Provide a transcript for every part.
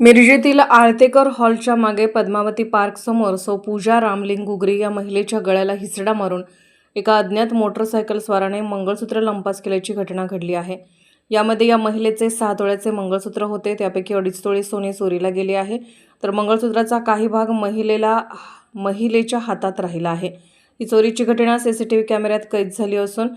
मिरजेतील आळतेकर हॉलच्या मागे पद्मावती पार्क समोर सौ पूजा रामलिंग गुगरी या महिलेच्या गळ्याला हिसडा मारून एका अज्ञात मोटरसायकल स्वाराने मंगळसूत्र लंपास केल्याची घटना घडली आहे. यामध्ये या महिलेचे सहा तोळ्याचे मंगळसूत्र होते. त्यापैकी अडीच तोळे सोने चोरीला गेले आहे. तर मंगळसूत्राचा काही भाग महिलेला महिलेच्या हातात राहिला आहे. ही चोरीची घटना सी सी टी व्ही कॅमेऱ्यात कैद झाली असून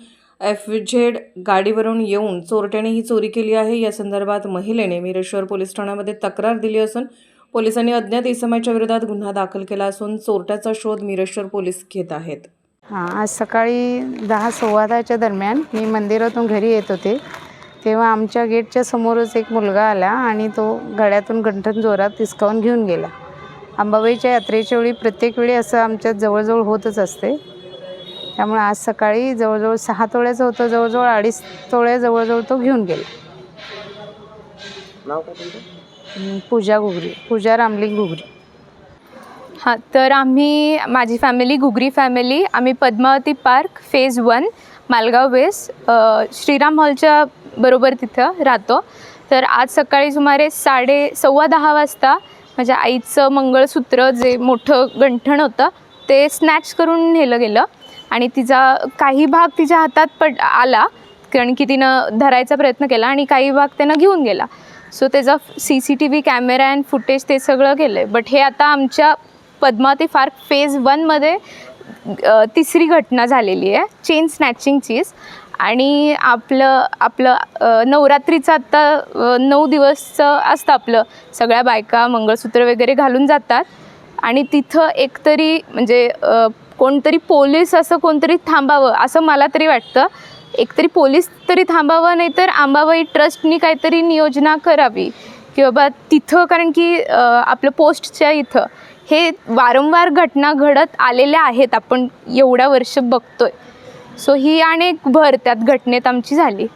एफ झेड गाडीवरून येऊन चोरट्याने ही चोरी केली आहे. या संदर्भात महिलेने मिरेश्वर पोलीस ठाण्यामध्ये तक्रार दिली असून पोलिसांनी अज्ञात इसमाच्या विरोधात गुन्हा दाखल केला असून चोरट्याचा शोध मिरेश्वर पोलीस घेत आहेत. हां आज सकाळी दहा सव्वा दहाच्या दरम्यान मी मंदिरातून घरी येत होते. तेव्हा आमच्या गेटच्या समोरच एक मुलगा आला आणि तो गळ्यातून गंठण जोरात हिसकावून घेऊन गेला. अंबाबाईच्या यात्रेच्या वेळी प्रत्येक वेळी असं आमच्यात जवळजवळ होतच असते. त्यामुळे आज सकाळी जवळजवळ सहा तोळ्याचं होतं जवळजवळ अडीच तोळ्या जवळजवळ तो घेऊन गेला. नाव काय तुमचं? पूजा घुगरी पूजा रामलिंग घुगरी. हां तर आम्ही माझी फॅमिली घुगरी फॅमिली आम्ही Padmavati park phase one Malgaon west अ, श्रीराम हॉलच्या बरोबर तिथं राहतो. तर आज सकाळी सुमारे साडे सव्वा दहा वाजता माझ्या आईचं मंगळसूत्र जे मोठं गंठण होतं ते स्नॅच करून नेलं गेलं. आणि तिचा काही भाग तिच्या हातात पड आला कारण की तिनं धरायचा प्रयत्न केला आणि काही भाग त्यानं घेऊन गेला. सो त्याचा C C T V camera and footage ते सगळं गेलं आहे बट हे आता आमच्या पद्मावती फार फेज वनमध्ये तिसरी घटना झालेली आहे. चेन स्नॅचिंगचीच आणि आपलं आपलं नवरात्रीचं आत्ता नऊ दिवसचं असतं आपलं. सगळ्या बायका मंगळसूत्र वगैरे घालून जातात. आणि तिथं एकतरी म्हणजे कोणतरी पोलीस असं कोणतरी थांबावं असं मला तरी वाटतं. एकतरी पोलीस तरी थांबावं नाही तर आंबाबाई ट्रस्टनी काहीतरी नियोजना करावी. की बाबा तिथं कारण की आपलं पोस्टच्या इथं. हे वारंवार घटना घडत आलेल्या आहेत आपण एवढ्या वर्ष बघतोय. सो ही अनेक भर त्यात घटनेत आमची झाली.